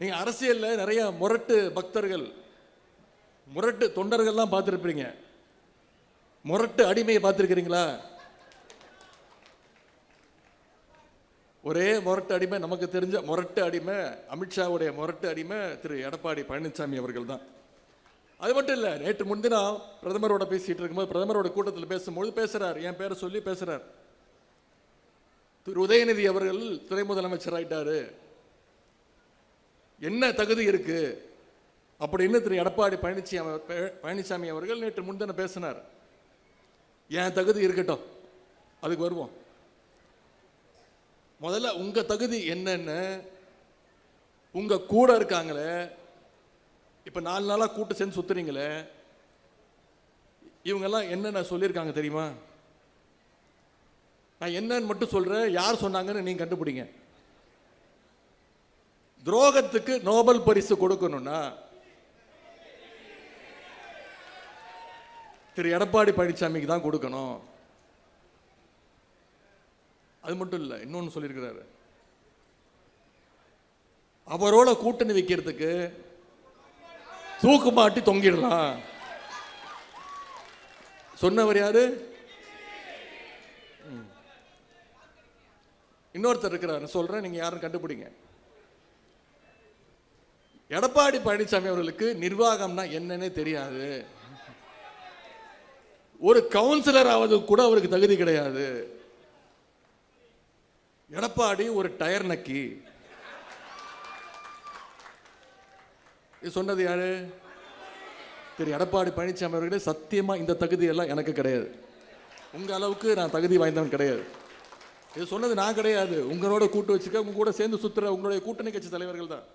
நீங்கள் அரசியலில் நிறைய முரட்டு பக்தர்கள் முரட்டு தொண்டர்கள்லாம் பார்த்துருப்பீங்க. முரட்டு அடிமையை பார்த்துருக்கிறீங்களா? ஒரே முரட்டு அடிமை நமக்கு தெரிஞ்ச முரட்டு அடிமை அமித்ஷாவுடைய முரட்டு அடிமை திரு எடப்பாடி பழனிசாமி அவர்கள் தான். அது மட்டும் இல்லை நேற்று முன்தினம் பிரதமரோட பேசிகிட்டு இருக்கும்போது பிரதமரோட கூட்டத்தில் பேசும்போது பேசுறார் என் பேரை சொல்லி பேசுறார். திரு உதயநிதி அவர்கள் துணை முதலமைச்சர் ஆயிட்டாரு. என்ன தகுதி இருக்கு? அப்படின்னு திரு எடப்பாடி பழனிசாமி பழனிசாமி அவர்கள் நேற்று முன்தினம் பேசினார். என் தகுதி இருக்கட்டும் அதுக்கு வருவோம். முதல்ல உங்க தகுதி என்னன்னு உங்க கூட இருக்காங்களே இப்ப நாலு நாளாக கூட்டு சேர்ந்து சுத்துறீங்களே இவங்கெல்லாம் என்னென்ன சொல்லியிருக்காங்க தெரியுமா? நான் என்னன்னு மட்டும் சொல்கிறேன் யார் சொன்னாங்கன்னு நீங்கள் கண்டுபிடிங்க. துரோகத்துக்கு நோபல் பரிசு கொடுக்கணும்னா திரு எடப்பாடி பழனிசாமிக்கு தான் கொடுக்கணும். அது மட்டும் இல்லை இன்னொன்று சொல்லியிருக்கிறாரு. அவரோட கூட்டணி வைக்கிறதுக்கு தூக்கு மாட்டி தொங்கிடலாம். சொன்னவர் யாரு? ம். இன்னொருத்தர் இருக்கிறார். சொல்றேன் நீங்க யாரும் கண்டுபிடிங்க. எடப்பாடி பழனிசாமி அவர்களுக்கு நிர்வாகம்னா என்னன்னே தெரியாது. ஒரு கவுன்சிலர் ஆவது கூட அவருக்கு தகுதி கிடையாது. எடப்பாடி ஒரு டயர் நக்கி. இது சொன்னது யாரு? திரு எடப்பாடி பழனிசாமி அவர்களே சத்தியமா இந்த தகுதி எல்லாம் எனக்கு கிடையாது. உங்க அளவுக்கு நான் தகுதி வாய்ந்தவன் கிடையாது. இது சொன்னது நான் கிடையாது. உங்களோட கூட்டு வச்சுக்க உங்க கூட சேர்ந்து சுத்துற உங்களுடைய கூட்டணி கட்சி தலைவர்கள் தான்.